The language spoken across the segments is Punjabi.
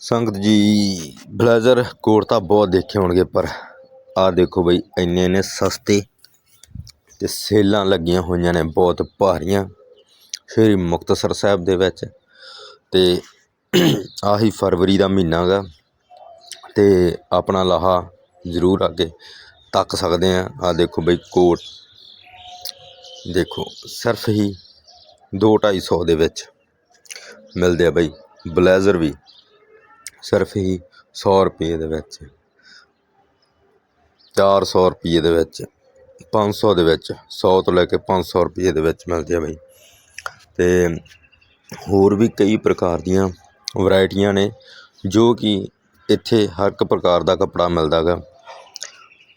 ਸੰਗਤ ਜੀ, ਬਲੇਜ਼ਰ ਕੋਟ ਤਾਂ ਬਹੁਤ ਦੇਖੇ ਹੋਣਗੇ, ਪਰ ਆਹ ਦੇਖੋ ਬਈ, ਇੰਨੇ ਇੰਨੇ ਸਸਤੇ ਤੇ ਸੇਲਾਂ ਲੱਗੀਆਂ ਹੋਈਆਂ ਨੇ, ਬਹੁਤ ਭਾਰੀਆਂ। ਸ਼੍ਰੀ ਮੁਕਤਸਰ ਸਾਹਿਬ ਦੇ ਵਿੱਚ ਤੇ ਆਹੀ ਫਰਵਰੀ ਦਾ ਮਹੀਨਾ ਗਾ ਤੇ ਆਪਣਾ ਲਾਹਾ ਜ਼ਰੂਰ ਅੱਗੇ ਤੱਕ ਸਕਦੇ ਆ ਆ ਦੇਖੋ ਬਈ, ਕੋਟ ਦੇਖੋ, ਸਿਰਫ ਹੀ 2-250 ਦੇ ਵਿੱਚ ਮਿਲਦੇ ਆ ਬਈ, ਬਲੇਜ਼ਰ ਵੀ। ਸਿਰਫ ਹੀ ਸੌ ਰੁਪਏ ਦੇ ਵਿੱਚ। ਚਾਰ ਸੌ ਰੁਪਈਏ ਦੇ ਵਿੱਚ, ਪੰਜ ਸੌ ਦੇ ਵਿੱਚ, ਸੌ ਤੋਂ ਲੈ ਕੇ ਪੰਜ ਸੌ ਰੁਪਈਏ ਦੇ ਵਿੱਚ ਮਿਲਦੇ ਆ ਬਈ। ਅਤੇ ਹੋਰ ਵੀ ਕਈ ਪ੍ਰਕਾਰ ਦੀਆਂ ਵਰਾਇਟੀਆਂ ਨੇ ਜੋ ਕਿ ਇੱਥੇ ਹਰ ਇੱਕ ਪ੍ਰਕਾਰ ਦਾ ਕੱਪੜਾ ਮਿਲਦਾ ਗਾ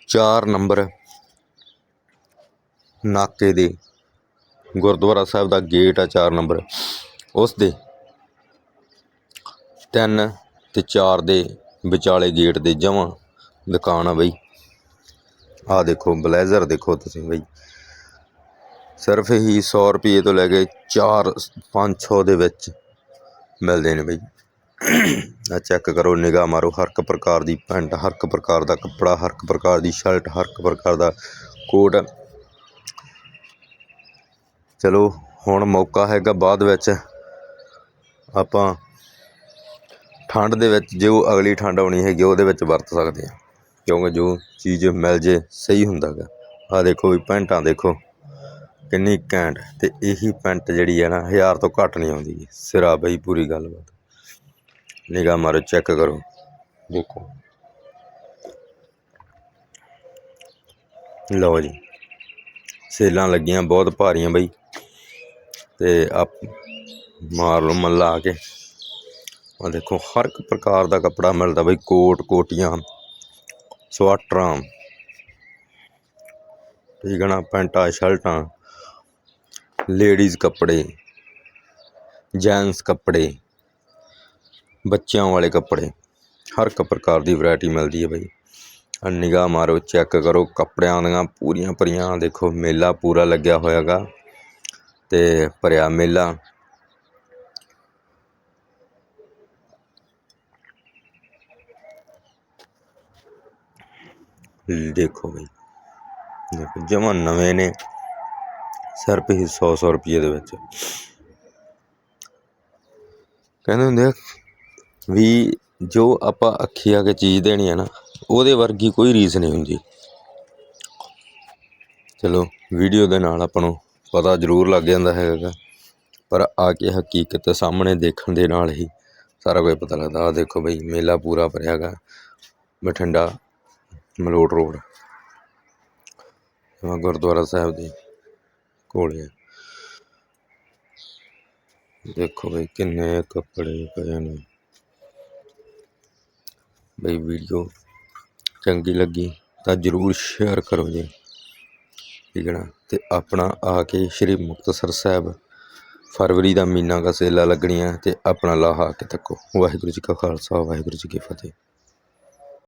ਚਾਰ ਨੰਬਰ ਨਾਕੇ ਦੇ ਗੁਰਦੁਆਰਾ ਸਾਹਿਬ ਦਾ ਗੇਟ ਆ ਚਾਰ ਨੰਬਰ। ਉਸ ਦੇ ਤਿੰਨ ਅਤੇ ਚਾਰ ਦੇ ਵਿਚਾਲੇ ਗੇਟ ਦੇ ਜਮਾਂ ਦੁਕਾਨ ਆ ਬਈ। ਆਹ ਦੇਖੋ, ਬਲੇਜ਼ਰ ਦੇਖੋ ਤੁਸੀਂ ਬਈ। ਸਿਰਫ ਹੀ 100 ਰੁਪਏ ਤੋਂ ਲੈ ਕੇ 4 500 ਦੇ ਵਿੱਚ ਮਿਲਦੇ ਨੇ ਬਈ। ਆ ਚੈੱਕ ਕਰੋ, ਨਿਗਾਹ ਮਾਰੋ, ਹਰ ਇੱਕ ਪ੍ਰਕਾਰ ਦੀ ਪੈਂਟ, ਹਰ ਇੱਕ ਪ੍ਰਕਾਰ ਦਾ ਕੱਪੜਾ, ਹਰ ਇੱਕ ਪ੍ਰਕਾਰ ਦੀ ਸ਼ਰਟ, ਹਰ ਇੱਕ ਪ੍ਰਕਾਰ ਦਾ ਕੋਟ। ਚਲੋ, ਹੁਣ ਮੌਕਾ ਹੈਗਾ ਬਾਅਦ ਵਿੱਚ। ਆਪਾਂ ਠੰਡ ਦੇ ਵਿੱਚ ਜੋ ਅਗਲੀ ਠੰਡ ਆਉਣੀ ਹੈਗੀ, ਉਹਦੇ ਵਿੱਚ ਵਰਤ ਸਕਦੇ ਹਾਂ। ਕਿਉਂਕਿ ਜੋ ਚੀਜ਼ ਮਿਲ ਜੇ, ਸਹੀ ਹੁੰਦਾ ਗਾ ਆਹ ਦੇਖੋ ਵੀ ਪੈਂਟਾਂ ਦੇਖੋ, ਕਿੰਨੀ ਘੈਂਟ। ਅਤੇ ਇਹੀ ਪੈਂਟ ਜਿਹੜੀ ਹੈ ਨਾ, ਹਜ਼ਾਰ ਤੋਂ ਘੱਟ ਨਹੀਂ ਆਉਂਦੀ ਸਿਰਾ ਬਈ, ਪੂਰੀ ਗੱਲਬਾਤ। ਨਿਗਾਹ ਮਾਰੋ, ਚੈੱਕ ਕਰੋ। ਦੇਖੋ। ਲਓ ਜੀ। ਸੇਲਾਂ ਲੱਗੀਆਂ, ਬਹੁਤ ਭਾਰੀਆਂ ਬਈ। ਤੇ ਆਪ ਮਾਰ ਲਓ, ਮੱਲਾ ਆ ਕੇ। ਆ ਦੇਖੋ, ਹਰ ਇੱਕ ਪ੍ਰਕਾਰ ਦਾ ਕੱਪੜਾ ਮਿਲਦਾ ਬਈ, ਕੋਟ ਕੋਟੀਆਂ, ਸਵਾਟਰਾਂ, ਠੀਕ ਹੈ ਨਾ, ਪੈਂਟਾਂ, ਸ਼ਰਟਾਂ, ਲੇਡੀਜ਼ ਕੱਪੜੇ, ਜੈਂਟਸ ਕੱਪੜੇ, ਬੱਚਿਆਂ ਵਾਲੇ ਕੱਪੜੇ, ਹਰ ਇੱਕ ਪ੍ਰਕਾਰ ਦੀ ਵੈਰਾਈਟੀ ਮਿਲਦੀ ਹੈ ਬਈ। ਨਿਗਾਹ ਮਾਰੋ, ਚੈੱਕ ਕਰੋ, ਕੱਪੜਿਆਂ ਦੀਆਂ ਪੂਰੀਆਂ ਭਰੀਆਂ, ਦੇਖੋ, ਮੇਲਾ ਪੂਰਾ ਲੱਗਿਆ ਹੋਇਆਗਾ ਤੇ ਭਰਿਆ ਮੇਲਾ। ਦੇਖੋ ਬਈ। ਜਮਾ ਨਵੇਂ ਨੇ, ਸਿਰਫ ਹੀ 100 100 ਰੁਪਏ ਦੇ ਵਿੱਚ। ਕਹਿੰਦੇ ਹੁੰਦੇ ਆ ਵੀ ਜੋ ਆਪਾਂ ਅੱਖੀ ਆ ਕੇ ਚੀਜ਼ ਦੇਣੀ ਹੈ ਨਾ, ਉਹਦੇ ਵਰਗੀ ਕੋਈ ਰੀਸ ਨਹੀਂ ਹੁੰਦੀ। ਚਲੋ, ਵੀਡੀਓ ਦੇ ਨਾਲ ਆਪਾਂ ਨੂੰ ਪਤਾ ਜ਼ਰੂਰ ਲੱਗ ਜਾਂਦਾ ਹੈਗਾ। ਪਰ ਆ ਕੇ ਹਕੀਕਤ ਸਾਹਮਣੇ ਦੇਖਣ ਦੇ ਨਾਲ ਹੀ ਸਾਰਾ ਕੁਝ ਪਤਾ ਲੱਗਦਾ। ਆ ਦੇਖੋ ਬਈ, ਮੇਲਾ ਪੂਰਾ ਭਰਿਆ ਹੈਗਾ। ਬਠਿੰਡਾ ਮਲੋਟ ਰੋਡ। ਗੁਰਦੁਆਰਾ ਸਾਹਿਬ ਦੇ ਕੋਲੇ ਦੇਖੋ ਬਈ ਕਿੰਨੇ ਕੱਪੜੇ ਪਏ ਨੇ। ਬਈ ਵੀਡੀਓ ਚੰਗੀ ਲੱਗੀ ਤਾਂ ਜਰੂਰ ਸ਼ੇਅਰ ਕਰੋ ਜੀ। ਠੀਕ ਹੈ ਨਾ? ਤੇ ਆਪਣਾ ਆ ਕੇ ਸ਼੍ਰੀ ਮੁਕਤਸਰ ਸਾਹਿਬ ਫਰਵਰੀ ਦਾ ਮਹੀਨਾ ਦਾ ਸੇਲਾ ਲੱਗਣੀਆਂ ਤੇ ਆਪਣਾ ਲਾਹਾ ਕੇ ਤੱਕੋ। ਵਾਹਿਗੁਰੂ ਜੀ ਕਾ ਖਾਲਸਾ, ਵਾਹਿਗੁਰੂ ਜੀ ਕੀ ਫਤਿਹ।